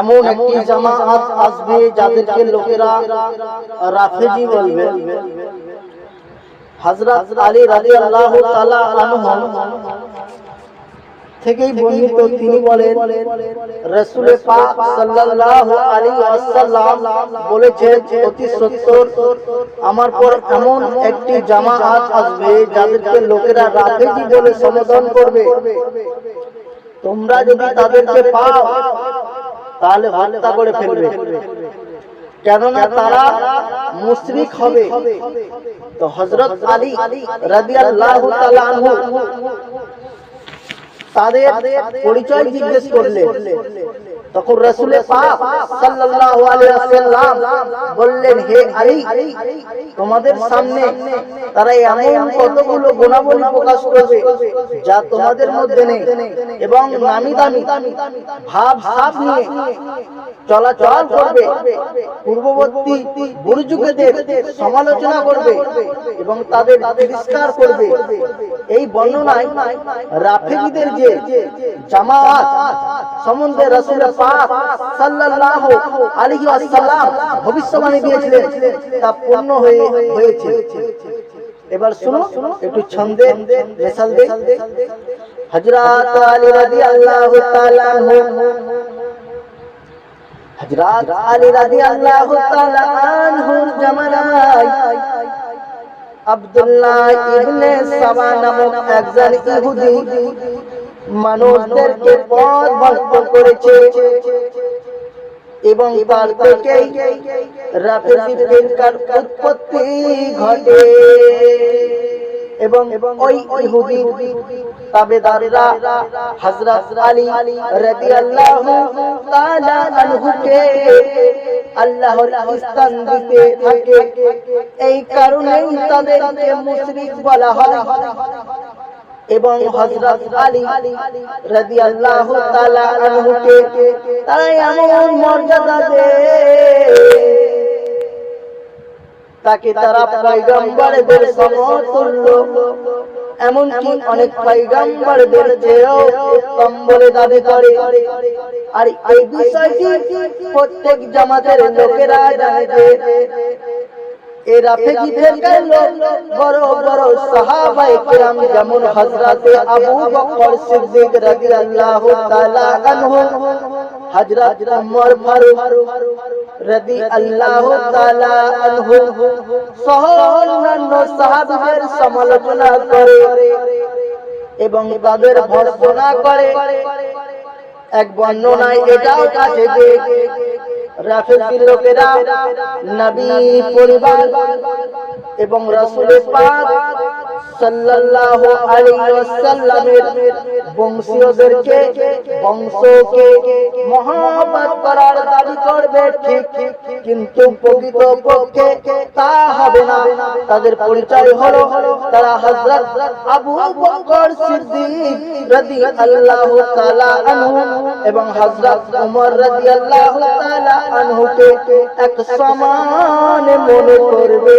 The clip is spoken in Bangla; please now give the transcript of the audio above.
এমন একটি জামাত আসবে যাদেরকে লোকেরা রাফেজি বলবে। হযরত আলী রাদিয়াল্লাহু তাআলা আনহু। থেকেই বর্ণিত তিনি বলেন রাসূল পাক সাল্লাল্লাহু আলাইহি ওয়াসাল্লাম বলেছেন অতি সত্তর আমার পর এমন একটি জামাত আসবে যাদেরকে লোকেরা রাফেজি বলে সম্বোধন করবে। তোমরা যদি তাদেরকে পাও তাহলে হত্যা করে ফেলবে। কেননা তারা মুশরিক হবে। তো হযরত আলী রাদিয়াল্লাহু তাআলা আনহু তাদের পরিচয় জিজ্ঞেস করলেন তখন রাসূলের পাক সাল্লাল্লাহু আলাইহি ওয়াসাল্লাম বললেন হে আলী তোমাদের সামনে তারা এমন কতগুলো গুণাবলী প্রকাশ করবে যা তোমাদের মধ্যে নেই? এবং নামি দামি ভাব ভাব নিয়ে চলাচল করবে পূর্ববর্তী বুরজুকেদের সমালোচনা করবে এবং তাদের তিরস্কার করবে। এই বর্ণনায় রাফেজিদের যে জামাত, সম্বন্ধে রাসূল পাক সাল্লাল্লাহু আলাইহি ওয়াসাল্লাম ভবিষ্যবাণী দিয়েছিলেন, তা পূর্ণ হয়ে হয়েছে। এবার শুনো একটু ছন্দে মেশাল দে হযরত আলী রাদিয়াল্লাহু তাআলা আনহু। হযরত আলী রাদিয়াল্লাহু তাআলা আনহুর জামানায় আব্দুল্লাহ ইবনে সাবা নামক একজন ইহুদি মানুষদেরকে পথ ভ্রষ্ট করেছে এবং তার থেকেই রাফেজি ফিরকার উৎপত্তি ঘটে। এবং ওই ইহুদি তাবেদাররা হযরত আলী রাদিয়াল্লাহু তাআলা আনহুকে আল্লাহর স্থান দিতে থাকে। এই কারণেই তাদেরকে মুশরিক বলা হয়। এবং হযরত আলী রাদিয়াল্লাহু তাআলা আনহুকে তারা এমন মর্যাদা দেয়। তাকে তারা পয়গম্বরদের সমতুল্য। এমনকি অনেক পয়গম্বরদের উত্তম বলে দাবি করে। আর এই বিষয়টি প্রত্যেক জামাতের লোকেরা জানে যে এরা কেরাম যেমন ফারুক। রাদিয়াল্লাহু তাআলা আনহু সহ অন্যান্য সাহাবীদের সমালোচনা করে এবং তাদের ভর্ৎসনা করে। এক বর্ণনায় এটাও আছে যে রাফেজির লোকেরা নবী পরিবার এবং রাসূলের পাক সাল্লাল্লাহু আলাইহি ওয়াসাল্লামের বংশীয়দেরকে, বংশকে করার দাবি করবে, ঠিক কিন্তু প্রকৃত পক্ষে তা হবে না। তাদের পরিচয় হলো তারা হযরত আবু বকর সিদ্দিক রাদিয়াল্লাহু তাআলা আনহু এবং হযরত রাদিয়াল্লাহু তাআলা আনহুকে এক সমান মনে করবে।